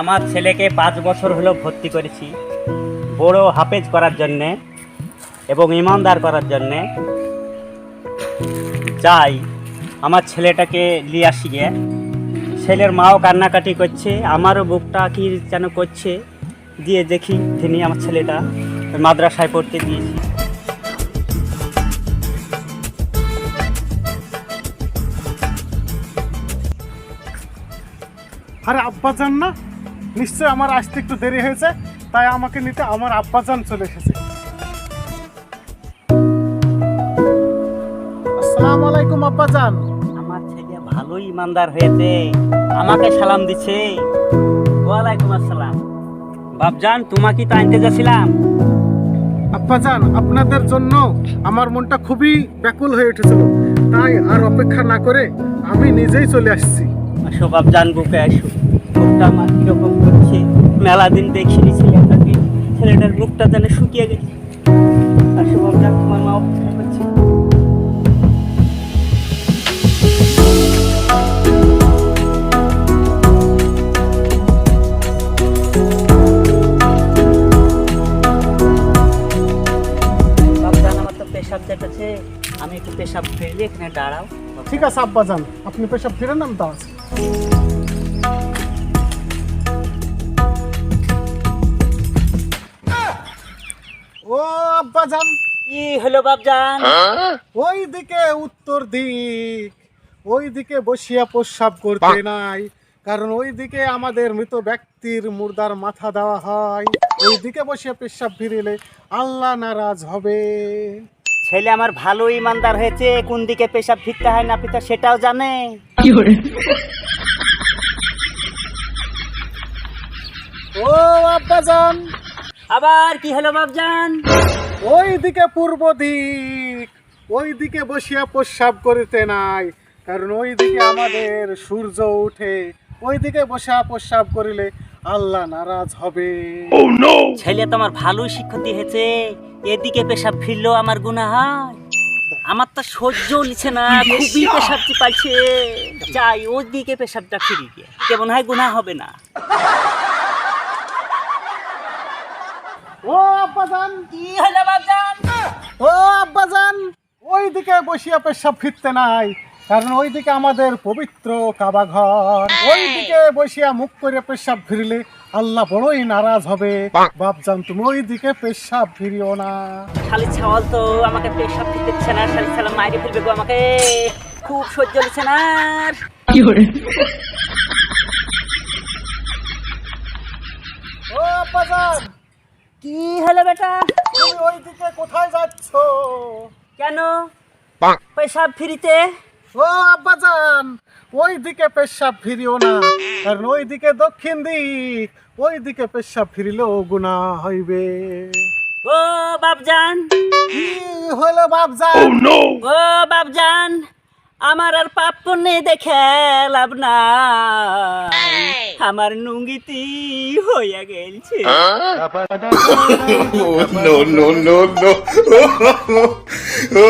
আমার ছেলেকে পাঁচ বছর হলো ভর্তি করেছি। বড় হাফেজ করার জন্যে এবং ইমানদার করার জন্যে। যাই, আমার ছেলেটাকে নিয়ে আসি গিয়ে। ছেলের মাও কান্নাকাটি করছে, আমারও বুকটা কি যেন করছে, দিয়ে দেখি তিনি আমার ছেলেটা মাদ্রাসায় পড়তে দিয়েছি। আরে আব্বাজান না নিশ্চয় আমার আসতে একটু দেরি হয়েছে তাই আমাকে নিতে আমার আব্বাজান চলে এসেছে। আসসালামু আলাইকুম আব্বাজান। আমার ছেলে ভালোই ইমানদার হয়েছে আমাকে সালাম দিচ্ছে। ওয়ালাইকুম আসসালাম। বাপজান তোমাকে তো আনতে যাচ্ছিলাম আব্বাজান আপনাদের জন্য আমার মনটা খুবই ব্যাকুল হয়ে উঠেছিল। তাই আর অপেক্ষা না করে আমি নিজেই চলে আসছি। আসো বাপজান বুকে আসো। বুকটা আমার কীরকম মেলা দিন দেখিনি ছেলেটাকে। ছেলেটার বুকটা যেন শুকিয়ে গেছে। আসো বাপজান তোমার মা অপেক্ষা করছে। আমি একটু পেশাব ফেললে এখানে দাঁড়াও। ঠিক আছে, আব্বাজান, আপনি পেশাব ফিরে নেন দাঁড়াচ্ছি আব্বাজান কি হলো বাপজান? ওই দিকে উত্তর দিক ওই দিকে বসিয়া প্রস্রাব করতে নাই কারণ ওই দিকে আমাদের মৃত ব্যক্তির মুর্দার মাথা দেওয়া হয়। ওই দিকে বসিয়া পেশাব ফিরিলে আল্লাহ নারাজ হবে। ছেলে আমার ভালো ইমানদার হয়েছে কোন দিকে পেশাব ফিরতে হয় না হয় সেটাও জানে। ও আব্বাজান আবার কি হলো বাপজান? ওই দিকে পূর্ব দিক ওই দিকে বসিয়া প্রস্রাব করিতে নাই কারণ ওই দিকে আমাদের সূর্য উঠে ওই দিকে বসিয়া প্রস্রাব করিলে আল্লাহ নারাজ হবে। ছেলে তো আমার ভালোই শিক্ষতি হয়েছে এদিকে পেশাব ফিরলো আমার গুণা হয়। আমার তো সহ্য নিচ্ছে না খুবই পেশাব চিপাইছে যাই ওই দিকে পেশাবটা ফিরি গিয়ে কেমন হয় গুণা হবে না? ও আব্বাজান। কি হলো বাপজান ও আব্বাজান ওই দিকে বসিয়া পেশাব ফিরতে নাই কারণ ওই দিকে আমাদের পবিত্র কাবা ঘর। ওই বসিয়া মুখ করে পেশাব ফিরলে আল্লাহ বড়ই নারাজ হবে। বাপজান তুমি ওই দিকে পেশাব ফিরিও না। শালি ছাওয়াল তো আমাকে পেশাব ফিরতে দিচ্ছে না শালি ছালা মাইরে ফেলবে গো আমাকে। খুব সহ্য নিচ্ছে না আর। ও আব্বাজান কি হলো বেটা? তুমি ওই দিকে কোথায় যাচ্ছ? কেন? পেশাব ফিরিতে? ও আব্বাজান ওই দিকে পেশাব ফিরিও না কারণ ওই দিকে দক্ষিণ দিক ওই দিকে পেশাব ফিরিলেও গুণা হইবে। ও বাপজান। কি হলো বাপজান? ও বাপজান আমার আর পাপ পুণ্যে দেখে লাভ না আমার নুঙ্গিতি হইয়া গেলছে নো নো নো no.